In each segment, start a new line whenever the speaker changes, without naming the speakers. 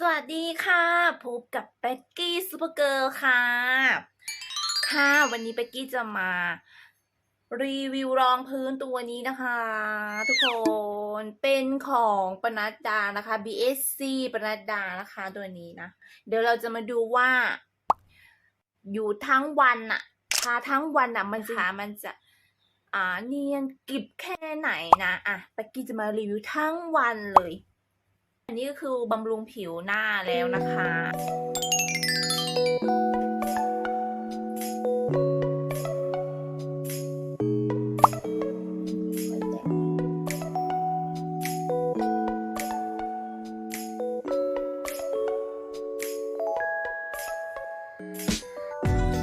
สวัสดีค่ะ พบกับเป๊กกี้ซูเปอร์เกิร์ลค่ะ ค่ะวันนี้เป๊กกี้จะมา รีวิวรองพื้นตัวนี้นะคะ ทุกคนเป็นของปนัดดานะคะ BSC ปนัดดานะคะตัวนี้นะ เดี๋ยวเราจะมาดูว่า อยู่ทั้งวันอะทาทั้งวันอะมันจะมันจะอ่าเนียนกริบแค่ไหนนะอะเป๊กกี้จะมารีวิวทั้งวันเลย อันนี้ก็คือบำรุงผิวหน้าแล้วนะคะ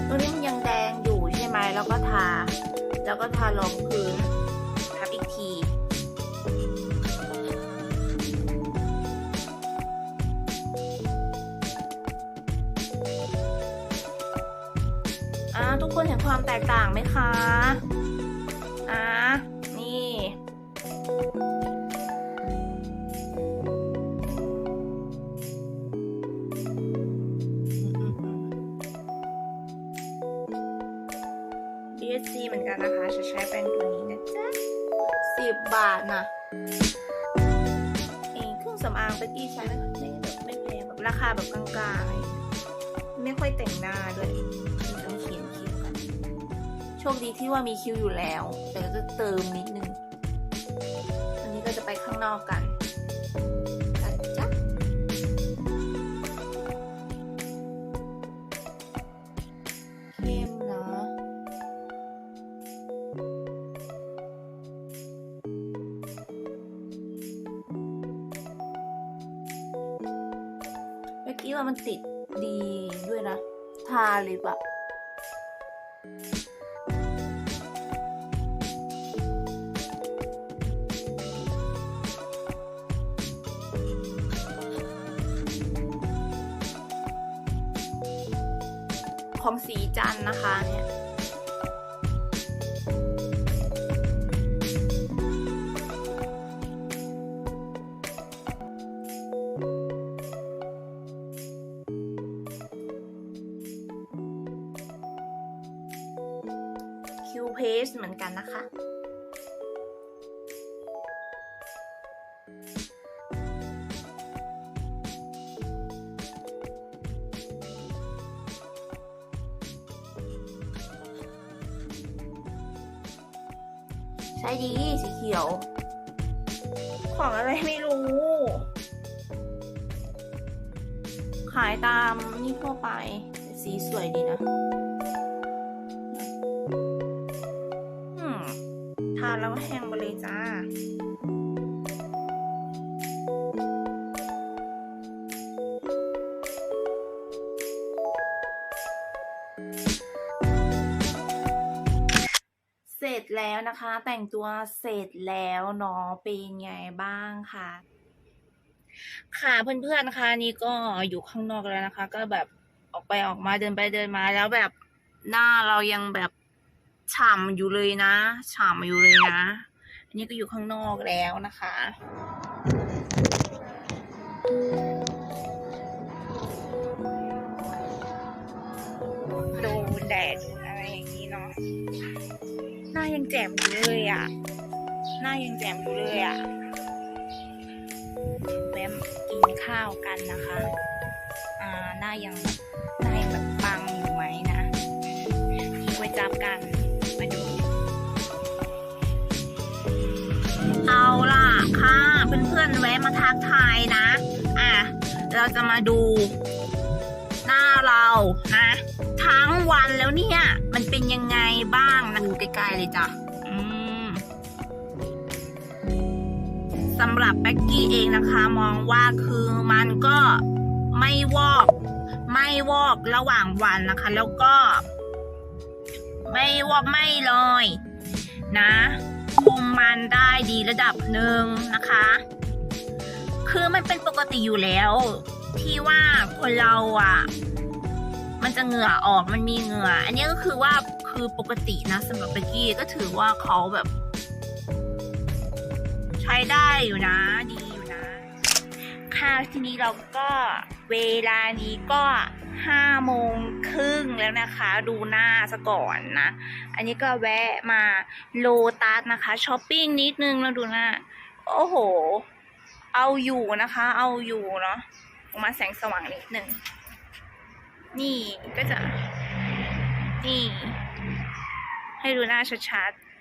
ตัวนี้มันยังแดงอยู่ใช่ไหมแล้วก็ทา แล้วก็ทารองพื้น อ่าทุกคนเห็นความแตกต่างไหมคะอ่านี่ BSC เหมือนกันนะคะจะใช้แป้งตัวนี้นะจ๊ะสิบบาทนะเองเครื่องสำอางเป๊กกี้ใช้ไม่ไม่แบบไม่แพงแบบราคาแบบกลางๆไม่ค่อยแต่งหน้าด้วย โชคดีที่ว่ามีคิวอยู่แล้วแต่ก็จะเติมนิดนึง อันนี้ก็จะไปข้างนอกกันกันจ้ะเข้มเนาะเมื่อกี้ว่ามันติดดีด้วยนะ ทาลิปอะ ของสีจันนะคะเนี่ยคิวเพสเหมือนกันนะคะ ช่ดีสีเขียว ของอะไรไม่รู้ ขายตามนี่ทั่วไป สีสวยดีนะอืมทานแล้วแห้ง แล้วนะคะ แต่งตัวเสร็จแล้วเนาะเป็นไงบ้างคะค่ะเพื่อนๆคะนี่ก็อยู่ข้างนอกแล้วนะคะ ก็แบบออกไปออกมาเดินไปเดินมาแล้วแบบหน้าเรายังแบบฉ่ำอยู่เลยนะฉ่ำอยู่เลยนะอันนี้ก็อยู่ข้างนอกแล้วนะคะ ยังแจ่มอยู่เลยอะ หน้ายังแจ่มอยู่เลยอะแวมกินข้าวกันนะคะ อ่า หน้ายังหน้ายังแบบปังอยู่ไหมนะทิ้งไว้จับกัน มาดู เอาล่ะค่ะเพื่อนๆแวะมาทักทายนะ อะ เราจะมาดู หน้าเรานะ วันแล้วเนี่ย มันเป็นยังไงบ้างนะดูใกล้ๆเลยจ้ะสำหรับแบ็กกี้เองนะคะ มองว่าคือมันก็ไม่วอก ไม่วอกระหว่างวันนะคะ แล้วก็ ไม่วอกไม่เลยนะคุมมันได้ดีระดับหนึ่งนะคะ คือมันเป็นปกติอยู่แล้ว ที่ว่าคนเราอะ มันจะเหงื่อออกมันมีเหงื่อ อันนี้ก็คือว่าคือปกตินะสำหรับเบกกี้ก็ถือว่าเขาแบบ ใช้ได้อยู่นะ ดีอยู่นะค่ค่ะทีนี้เราก็เวลานี้ก็ห้าโมงครึ่งแล้วนะคะ ดูหน้าซะก่อนนะ อันนี้ก็แวะมาโลตัสนะคะช้อปปิ้งนิดนึงแล้วดูหน้า โอ้โห เอาอยู่นะคะ เอาอยู่เนาะออกมาแสงสว่างนิดนึง นี่ก็จะ นี่ ให้ดูหน้าชัดๆ